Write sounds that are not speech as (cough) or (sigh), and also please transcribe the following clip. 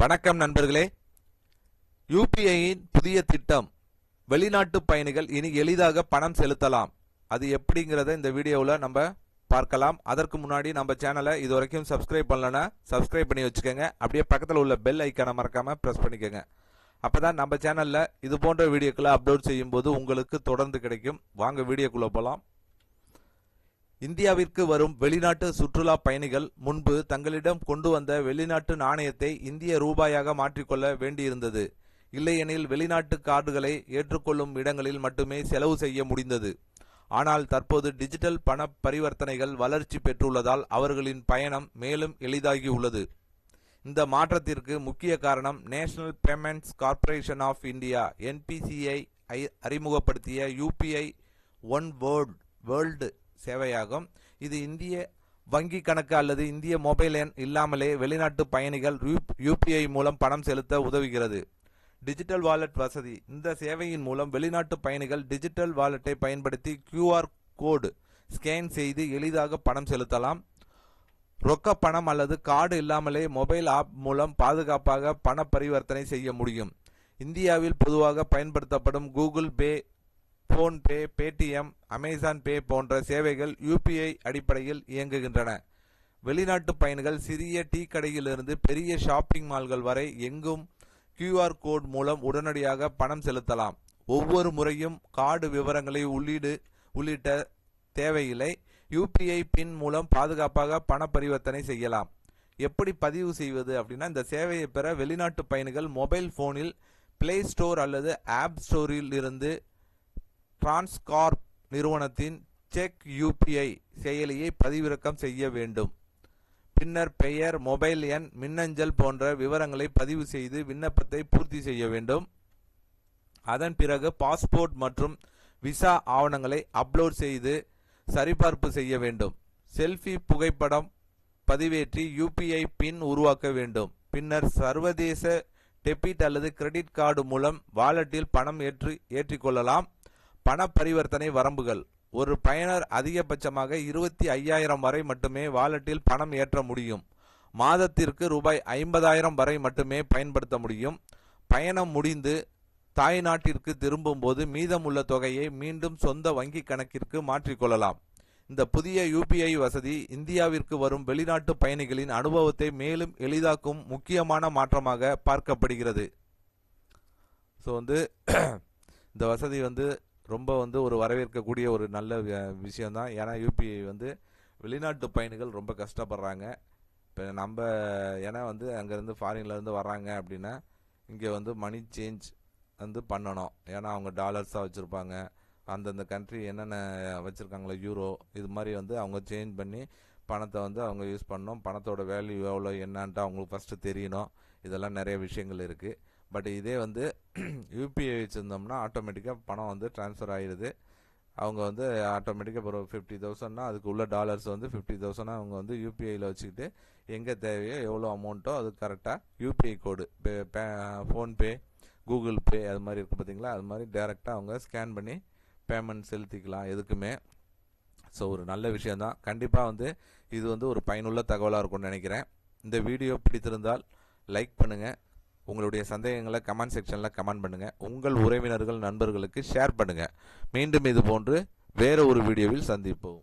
வணக்கம் நண்பர்களே. யூபிஐயின் புதிய திட்டம் வெளிநாட்டு பயணிகள் இனி எளிதாக பணம் செலுத்தலாம். அது எப்படிங்கிறத இந்த வீடியோவில் நம்ம பார்க்கலாம். அதற்கு முன்னாடி நம்ம சேனலை இது வரைக்கும் சப்ஸ்கிரைப் பண்ணலன்னா சப்ஸ்கிரைப் பண்ணி வச்சுக்கோங்க. அப்படியே பக்கத்தில் உள்ள பெல் ஐக்கானை மறக்காமல் ப்ரெஸ் பண்ணிக்கோங்க. அப்போ தான் நம்ம சேனலில் இது போன்ற வீடியோக்களை அப்லோட் செய்யும்போது உங்களுக்கு தொடர்ந்து கிடைக்கும். வாங்க வீடியோக்குள்ளே போகலாம் இந்தியாவிற்கு வரும் வெளிநாட்டு சுற்றுலா பயணிகள் முன்பு தங்களிடம் கொண்டு வந்த வெளிநாட்டு நாணயத்தை இந்திய ரூபாயாக மாற்றிக்கொள்ள வேண்டியிருந்தது. இல்லையெனில் வெளிநாட்டு கார்டுகளை ஏற்றுக்கொள்ளும் இடங்களில் மட்டுமே செலவு செய்ய முடிந்தது. ஆனால் தற்போது டிஜிட்டல் பண பரிவர்த்தனைகள் வளர்ச்சி பெற்றுள்ளதால் அவர்களின் பயணம் மேலும் எளிதாகியுள்ளது இந்த மாற்றத்திற்கு முக்கிய காரணம் National Payments Corporation of India NPCI அறிமுகப்படுத்திய யூபிஐ ஒன் வேர்ல்ட் வேர்ல்டு சேவையாகும். இது இந்திய வங்கி கணக்கு அல்லது இந்திய மொபைல் எண் இல்லாமலே வெளிநாட்டு பயணிகள் யூபிஐ மூலம் பணம் செலுத்த உதவுகிறது. டிஜிட்டல் வாலெட் வசதி. இந்த சேவையின் மூலம் வெளிநாட்டு பயணிகள் டிஜிட்டல் வாலெட்டை பயன்படுத்தி கியூஆர் கோடு ஸ்கேன் செய்து எளிதாக பணம் செலுத்தலாம். ரொக்க பணம் அல்லது கார்டு இல்லாமலே மொபைல் ஆப் மூலம் பாதுகாப்பாக பண பரிவர்த்தனை செய்ய முடியும். இந்தியாவில் பொதுவாக பயன்படுத்தப்படும் Google Pay PhonePe Paytm Amazon Pay போன்ற சேவைகள் யூபிஐ அடிப்படையில் இயங்குகின்றன. வெளிநாட்டு பயணிகள் சிறிய டீ கடையிலிருந்து பெரிய ஷாப்பிங் மால்கள் வரை எங்கும் கியூஆர் கோட் மூலம் உடனடியாக பணம் செலுத்தலாம். ஒவ்வொரு முறையும் கார்டு விவரங்களை உள்ளீடு உள்ளிட்ட தேவையில்லை. யூபிஐ பின் மூலம் பாதுகாப்பாக பண பரிவர்த்தனை செய்யலாம். எப்படி பதிவு செய்வது அப்படின்னா இந்த சேவையை பெற வெளிநாட்டு பயணிகள் மொபைல் ஃபோனில் பிளே ஸ்டோர் அல்லது ஆப் ஸ்டோரில் இருந்து டிரான்ஸ்கார்ப் நிறுவனத்தின் செக் யூபிஐ செயலியை பதிவிறக்கம் செய்ய வேண்டும். பின்னர் பெயர் மொபைல் எண் மின்னஞ்சல் போன்ற விவரங்களை பதிவு செய்து விண்ணப்பத்தை பூர்த்தி செய்ய வேண்டும். அதன் பிறகு பாஸ்போர்ட் மற்றும் விசா ஆவணங்களை அப்லோட் செய்து சரிபார்ப்பு செய்ய வேண்டும். செல்ஃபி புகைப்படம் பதிவேற்றி யூபிஐ பின் உருவாக்க வேண்டும். பின்னர் சர்வதேச டெபிட் அல்லது கிரெடிட் கார்டு மூலம் வாலெட்டில் பணம் ஏற்றி ஏற்றிக்கொள்ளலாம். பண பரிவர்த்தனை வரம்புகள். ஒரு பயனர் அதிகபட்சமாக இருபத்தி ஐயாயிரம் வரை மட்டுமே வாலெட்டில் பணம் ஏற்ற முடியும். மாதத்திற்கு ரூபாய் ஐம்பதாயிரம் வரை மட்டுமே பயன்படுத்த முடியும். பயணம் முடிந்து தாய் நாட்டிற்கு திரும்பும்போது மீதமுள்ள தொகையை மீண்டும் சொந்த வங்கி கணக்கிற்கு மாற்றிக்கொள்ளலாம் இந்த புதிய யூபிஐ வசதி இந்தியாவிற்கு வரும் வெளிநாட்டு பயணிகளின் அனுபவத்தை மேலும் எளிதாக்கும் முக்கியமான மாற்றமாக பார்க்கப்படுகிறது. ஸோ வந்து (clears throat) இந்த வசதி வந்து ரொம்ப வந்து ஒரு வரவேற்கக்கூடிய ஒரு நல்ல விஷயம்தான். ஏன்னா யூபிஐ வந்து வெளிநாட்டு பயணிகள் ரொம்ப கஷ்டப்படுறாங்க. இப்போ நம்ம ஏன்னா வந்து அங்கேருந்து ஃபாரின்லேருந்து வர்றாங்க அப்படின்னா இங்கே வந்து மணி சேஞ்ச் வந்து பண்ணணும். ஏன்னா அவங்க டாலர்ஸாக வச்சுருப்பாங்க. அந்தந்த கண்ட்ரி என்னென்ன வச்சுருக்காங்களோ யூரோ இது மாதிரி வந்து அவங்க சேஞ்ச் பண்ணி பணத்தை வந்து அவங்க யூஸ் பண்ணணும். பணத்தோட வேல்யூ எவ்வளோ என்னான்ட்டு அவங்களுக்கு ஃபஸ்ட்டு தெரியணும். இதெல்லாம் நிறைய விஷயங்கள் இருக்குது பட் இதே வந்து யூபிஐ வச்சுருந்தோம்னா ஆட்டோமேட்டிக்காக பணம் வந்து ட்ரான்ஸ்ஃபர் ஆகிடுது அவங்க வந்து ஆட்டோமேட்டிக்காக ஒரு ஃபிஃப்டி தௌசண்ட்னா அதுக்கு உள்ள டாலர்ஸ் வந்து ஃபிஃப்டி தௌசண்ட்னா அவங்க வந்து யூபிஐயில் வச்சுக்கிட்டு எங்கே தேவையோ எவ்வளோ அமௌண்ட்டோ அது கரெக்டாக UPI code pay PhonePe Google Pay அது மாதிரி இருக்குது பார்த்தீங்களா? அது மாதிரி டேரெக்டாக அவங்க ஸ்கேன் பண்ணி பேமெண்ட் செலுத்திக்கலாம் எதுக்குமே. ஸோ ஒரு நல்ல விஷயந்தான் கண்டிப்பாக வந்து இது வந்து ஒரு பயனுள்ள தகவலாக இருக்கும்னு நினைக்கிறேன். இந்த வீடியோ பிடித்திருந்தால் லைக் பண்ணுங்கள் உங்களுடைய சந்தேகங்களை கமெண்ட் செக்ஷனில் கமெண்ட் பண்ணுங்கள் உங்கள் உறவினர்கள் நண்பர்களுக்கு ஷேர் பண்ணுங்கள் மீண்டும் இது போன்று வேறு ஒரு வீடியோவில் சந்திப்போம்.